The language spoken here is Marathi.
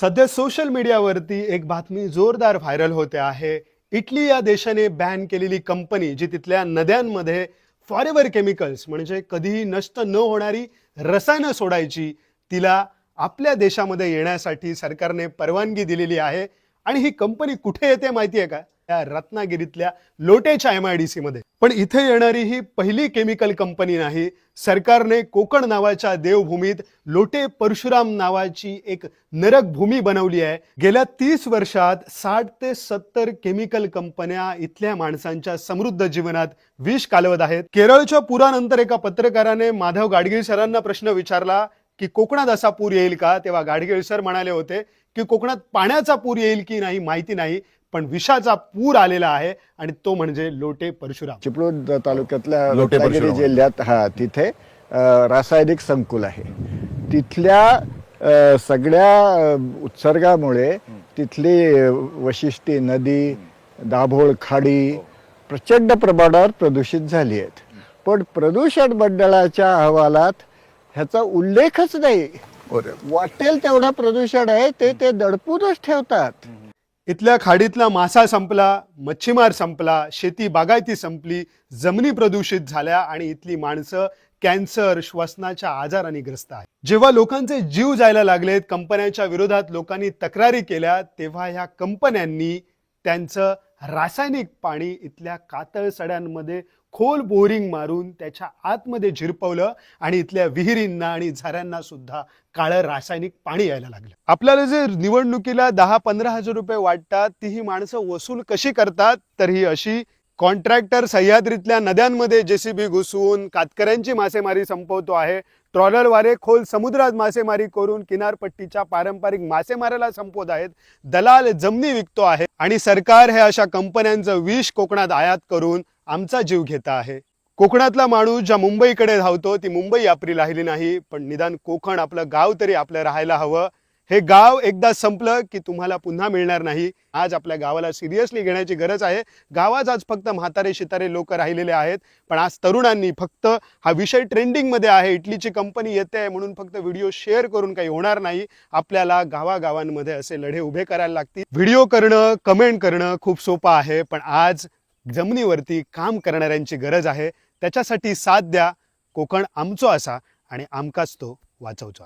सध्या सोशल मीडियावरती एक बातमी जोरदार व्हायरल होते आहे. इटली या देशाने बॅन केलेली कंपनी जी तिथल्या नद्यांमध्ये फॉरेवर केमिकल्स म्हणजे कधीही नष्ट न होणारी रसायनं सोडायची तिला आपल्या देशामध्ये येण्यासाठी सरकारने परवानगी दिलेली आहे. आणि ही कंपनी कुठे येते माहिती आहे का? त्या रत्नागिरीतल्या लोटेच्या एम आय डी सी मध्ये. पण इथे येणारी ही पहिली केमिकल कंपनी नाही सरकारने कोकण नावाच्या देवभूमीत लोटे परशुराम नावाची एक नरक भूमी बनवली आहे. गेल्या तीस वर्षात साठ ते सत्तर केमिकल कंपन्या इथल्या माणसांच्या समृद्ध जीवनात विष कालवत आहेत. केरळच्या पुरानंतर एका पत्रकाराने माधव गाडगीळ सरांना प्रश्न विचारला की कोकणात असा पूर येईल का? तेव्हा गाडगीळ सर म्हणाले होते की कोकणात पाण्याचा पूर येईल की नाही माहिती नाही पण विषाचा पूर आलेला आहे आणि तो म्हणजे लोटे परशुराम. चिपळूण तालुक्यातल्या लोटे रत्नागिरी परशुराम. जिल्ह्यात हा तिथे अ, रासायनिक संकुल आहे. तिथल्या अ, सगळ्या अ, उत्सर्गामुळे तिथली अ, वशिष्ठी नदी दाभोळ खाडी प्रचंड प्रमाणावर प्रदूषित झाली आहेत. पण प्रदूषण मंडळाच्या अहवालात ह्याचा उल्लेखच नाही. वाटेल तेवढा प्रदूषण आहे ते ते दडपूनच ठेवतात. इथल्या खाडीतला मासा संपला मच्छीमार संपला शेती बागायती संपली जमिनी प्रदूषित झाल्या आणि इथली माणसं कॅन्सर श्वसनाच्या आजाराने ग्रस्त आहे जेव्हा लोकांचे जीव जायला लागलेत कंपन्यांच्या विरोधात लोकांनी तक्रारी केल्या तेव्हा ह्या कंपन्यांनी त्यांचं रासायनिक पाणी इथल्या कातळ सड्यांमध्ये खोल बोरिंग मारून त्याच्या आतमध्ये झिरपवलं आणि इथल्या विहिरींना आणि झऱ्यांना सुद्धा काळं रासायनिक पाणी यायला लागलं. आपल्याला जे निवडणुकीला दहा पंधरा हजार रुपये वाटतात ती ही माणसं वसूल कशी करतात तर ही अशी कॉन्ट्रॅक्टर सह्याद्रीतल्या नद्यांमध्ये जेसीबी घुसवून कातकऱ्यांची मासेमारी संपवतो आहे. ट्रॉलरवारे खोल समुद्रात मासेमारी करून किनारपट्टीच्या पारंपरिक मासेमाऱ्याला संपवत आहेत. दलाल जमनी विकतो आहे आणि सरकार हे अशा कंपन्यांचं विष कोकणात आयात करून आमचा जीव घेता आहे. कोकणातला माणूस ज्या मुंबईकडे धावतो ती मुंबई आपली राहिली नाही. पण निदान कोकण आपलं गाव तरी आपलं राहायला हवं. हे गाव एकदा संपलं की तुम्हाला पुन्हा मिळणार नाही. आज आपल्या गावाला सिरियसली घेण्याची गरज आहे. गावात आज फक्त म्हातारे शितारे लोक राहिलेले आहेत. पण आज तरुणांनी फक्त हा विषय ट्रेंडिंगमध्ये आहे. इटलीची कंपनी येते आहे म्हणून फक्त व्हिडिओ शेअर करून काही होणार नाही. आपल्याला गावागावांमध्ये असे लढे उभे करायला लागतील. व्हिडिओ करणं कमेंट करणं खूप सोपं आहे. पण आज जमिनीवरती काम करणाऱ्यांची गरज आहे. त्याच्यासाठी साथ द्या. कोकण आमचो असा आणि आमकाच तो वाचवचो.